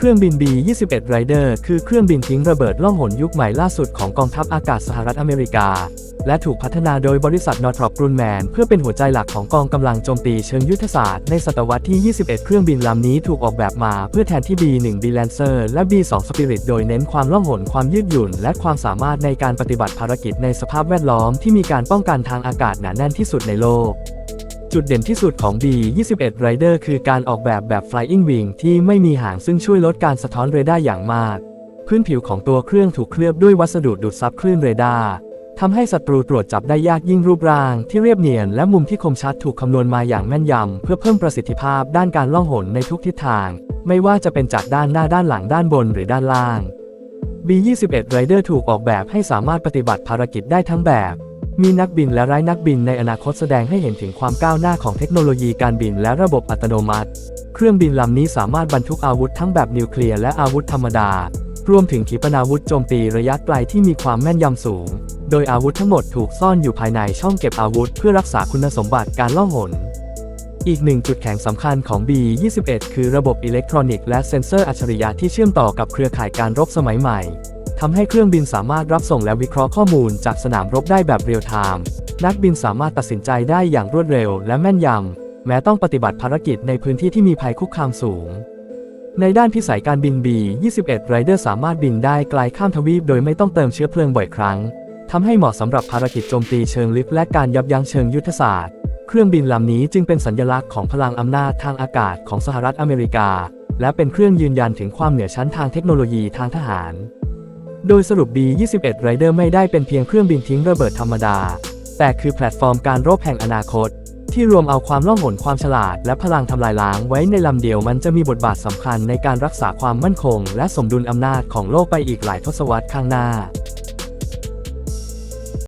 เครื่องบิน B-21 Raider คือเครื่องบินทิ้งระเบิดล่องหนยุคใหม่ล่าสุดของกองทัพอากาศสหรัฐอเมริกา และถูกพัฒนาโดยบริษัท Northrop Grumman เพื่อเป็นหัวใจหลักของกองกำลังโจมตีเชิงยุทธศาสตร์ในศตวรรษที่ 21 เครื่องบินลำนี้ถูกออกแบบมาเพื่อแทนที่ B-1 B Lancer และ B-2 Spirit โดยเน้นความล่องหนความยืดหยุ่น และความสามารถในการปฏิบัติภารกิจในสภาพแวดล้อมที่มีการป้องกันทางอากาศหนาแน่นที่สุดในโลก จุดเด่นที่สุดของ B21 Rider คือการออกแบบแบบ Flying Wing ที่ไม่มีหางซึ่งช่วยลดการสะท้อนเรดาร์อย่างมาก พื้นผิวของตัวเครื่องถูกเคลือบด้วยวัสดุดูดซับคลื่นเรดาร์ทำให้ศัตรูตรวจจับได้ยากยิ่งรูปร่างที่เรียบเนียนและมุมที่คมชัดถูกคำนวณมาอย่างแม่นยำ เพื่อเพิ่มประสิทธิภาพด้านการล่องหนในทุกทิศทาง ไม่ว่าจะเป็นจากด้านหน้าด้านหลังด้านบนหรือด้านล่าง B21 Rider ถูกออกแบบให้สามารถปฏิบัติภารกิจได้ทั้งแบบ มีนักบินและไร้นักบินในอนาคตแสดงให้เห็นถึงความก้าวหน้าของเทคโนโลยีการบินและระบบอัตโนมัติ เครื่องบินลำนี้สามารถบรรทุกอาวุธทั้งแบบนิวเคลียร์และอาวุธธรรมดา รวมถึงขีปนาวุธโจมตีระยะไกลที่มีความแม่นยำสูง โดยอาวุธทั้งหมดถูกซ่อนอยู่ภายในช่องเก็บอาวุธเพื่อรักษาคุณสมบัติการล่องหน อีกหนึ่งจุดแข็งสำคัญของ B21 คือระบบอิเล็กทรอนิกส์และเซ็นเซอร์อัจฉริยะที่เชื่อมต่อกับเครือข่ายการรบสมัยใหม่ ทำให้เครื่องบินสามารถรับส่งและวิเคราะห์ข้อมูลจากสนามรบได้แบบเรียลไทม์นักบินสามารถตัดสินใจได้อย่างรวดเร็วและแม่นยำ แม้ต้องปฏิบัติภารกิจในพื้นที่ที่มีภัยคุกคามสูง ในด้านพิสัยการบิน B21 Rider สามารถบินได้ไกลข้ามทวีปโดยไม่ต้องเติมเชื้อเพลิงบ่อยครั้งทำให้เหมาะสำหรับภารกิจโจมตีเชิงลึกและการยับยั้งเชิงยุทธศาสตร์ เครื่องบินลำนี้จึงเป็นสัญลักษณ์ของพลังอำนาจทางอากาศของสหรัฐอเมริกา และเป็นเครื่องยืนยันถึงความเหนือชั้นทางเทคโนโลยีทางทหาร โดยสรุป B21 Rider ไม่ได้เป็นเพียงเครื่องบินทิ้งระเบิดธรรมดา แต่คือแพลตฟอร์มการรบแห่งอนาคต ที่รวมเอาความล่องหนความฉลาด และพลังทำลายล้างไว้ในลำเดียวมันจะมีบทบาทสำคัญในการรักษาความมั่นคง และสมดุลอำนาจของโลกไปอีกหลายทศวรรษข้างหน้า